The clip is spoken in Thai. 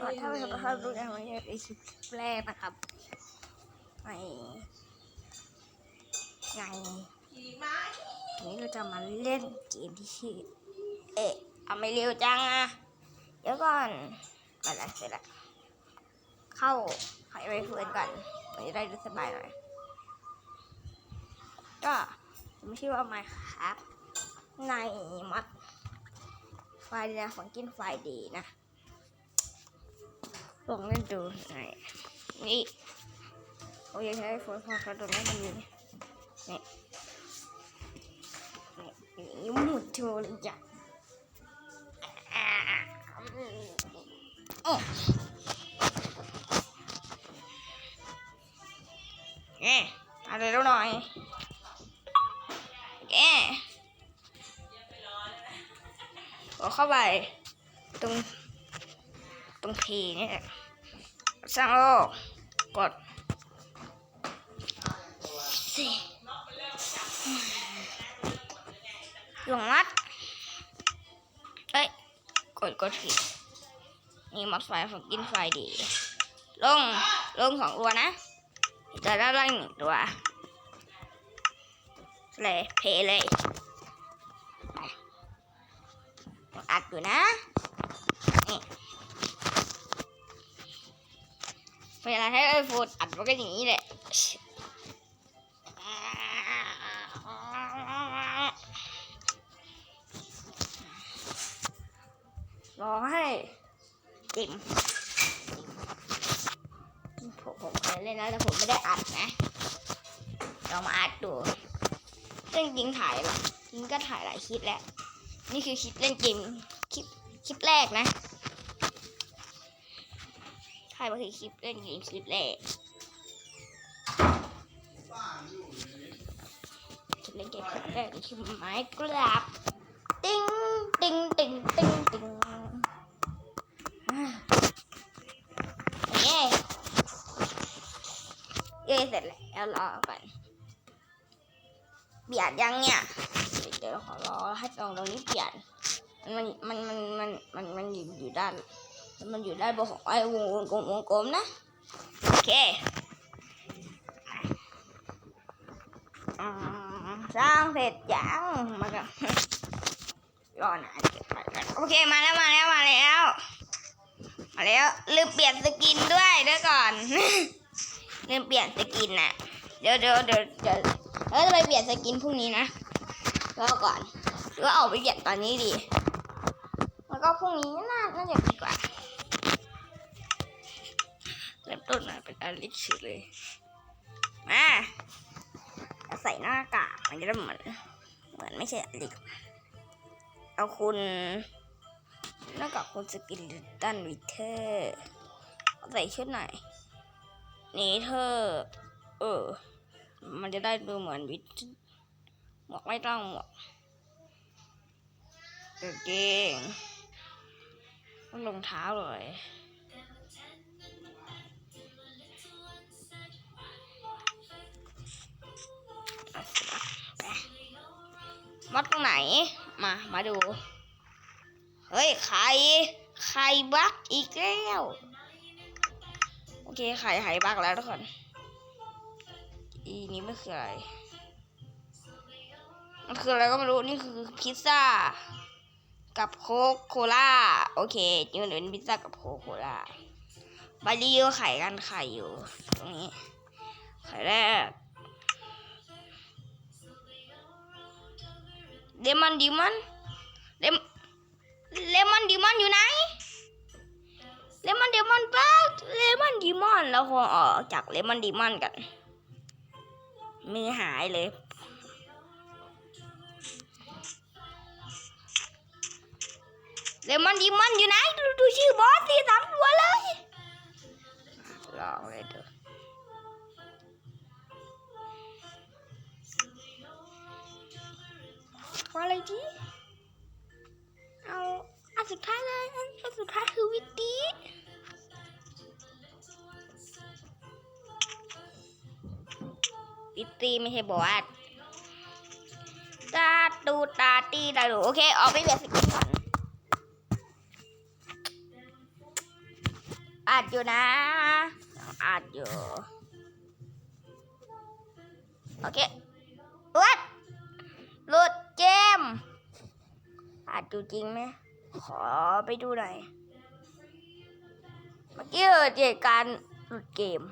ถ้าไม่ชอบดูอย่างนี้เป็นคลิปแรกนะครับไงไงวันนี้เราจะมาเล่นเกมที่ชื่อเอ๊ะเอาไม่เร็วจังอะเดี๋ยวก่อนมาแล้วเสร็จแล้วเข้าไขไว้เพื่อนก่อนมันจะได้รู้สบายหน่อยก็ผมชื่อว่าไมค์ครับในมัดไฟล์เรียของกินไฟดีนะ ลองเล่นดูหนนี่โอเคใช้โฟนพอเขาตรงนี้มันมีนี่นี่นี่หมุนโชว์เลยจ้ะโอ้เอ๊ะอะไรแล้วหน่อยเอ๊ะกดเข้าไปตรง ตรงทีนี่แหละสร้างโลกกดสี่ลงมัดเอ้ยกดกดผิดนี่มัดไฟของกินไฟดี ลง ลงสองตัวนะจะได้ล่างหนึ่งตัวเลยเพเลยไปยังอัดอยู่นะนี่ เวลาให้ไอโฟนอัดมันก็อย่างนี้แหละรอให้จิมผมผมเคยเล่นนะแต่ผมไม่ได้อัดนะลองมาอัดดูเรื่องจริงถ่ายหรอจริงก็ถ่ายหลายคลิปแล้ว นี่คือคลิปเล่นเกมคลิปคลิปแรกนะ ถ่ายมาคือคลิปเล่นเกมคลิปแรกคลิปเล่นเกมคลิปแรกคือคลิปไม้กราบติ้งติ้งติ้งติ้งติ้งเย้เย้เสร็จแล้วรอก่อนเปลี่ยนยังเนี่ยเดี๋ยวขอรอให้ตรงตรงนี้เปลี่ยนมันมันมันมันมันมันอยู่อยู่ด้าน มันอยู่ด้านบนของไอ้วงกลมวงกลมนะโอเคสร้างเสร็จยังมากันรอนานเก็บไปกันโอเคมาแล้วมาแล้วมาแล้วมาแล้วลืมเปลี่ยนสกินด้วยเดี๋ยวก่อนลืมเปลี่ยนสกินน่ะเดี๋ยวเดี๋ยวเดี๋ยวเดี๋ยวเราจะไปเปลี่ยนสกินพรุ่งนี้นะรอก่อนหรือว่าออกไปเปลี่ยนตอนนี้ดี แล้วก็พรุ่งนี้น่าน่าจะดีกว่า เป็นอลิกชื่อเลย มาใส่หน้ากากมันจะเหมือน เหมือนไม่ใช่อลิกเอาคุณหน้ากากคุณสกินตันวิเทอร์ใส่ชุดไหนอยนี่เธอ เออ มันจะได้ดูเหมือนวิทหมวกไม่ต้องหมวกกางเกงรองเท้าเลย มัดตรงไหน มา มาดู เฮ้ยไข่ไข่บักอีกแล้ว โอเคไข่ไข่บักแล้วทุกคน อีนี้ไม่คืออะไร มันคืออะไรก็ไม่รู้ นี่คือพิซซ่า กับโคกโคล่า โอเคนี่มันเป็นพิซซ่ากับโคกโคล่าบารีโอไข่กันไข่อยู่ ตรงนี้ ไข่แรก เลมอนดีมอนเลมเลมอนดีมอนอยู่ไหนเลมอนดีมอนป้าเลมอนดีมอนแล้วคงออกจากเลมอนดีมอนกันมือหายเลย เลมอนดีมอนอยู่ไหน ดูดูชื่อบอสสี่สามตัวเลยลองเลยดู ขออะไรดีเอาอันสุดท้ายเลยอันสุดท้ายคือวิตตี้วิตตี้ไม่ใช่บอสตาตูตาตีตาดูโอเคออกไปเปลี่ยนสกินก่อนอัดอยู่นะอัดอยู่โอเค อัดอยู่จริงไหมขอไปดูหน่อย เมื่อกี้เกิดเหตุการณ์หลุดเกม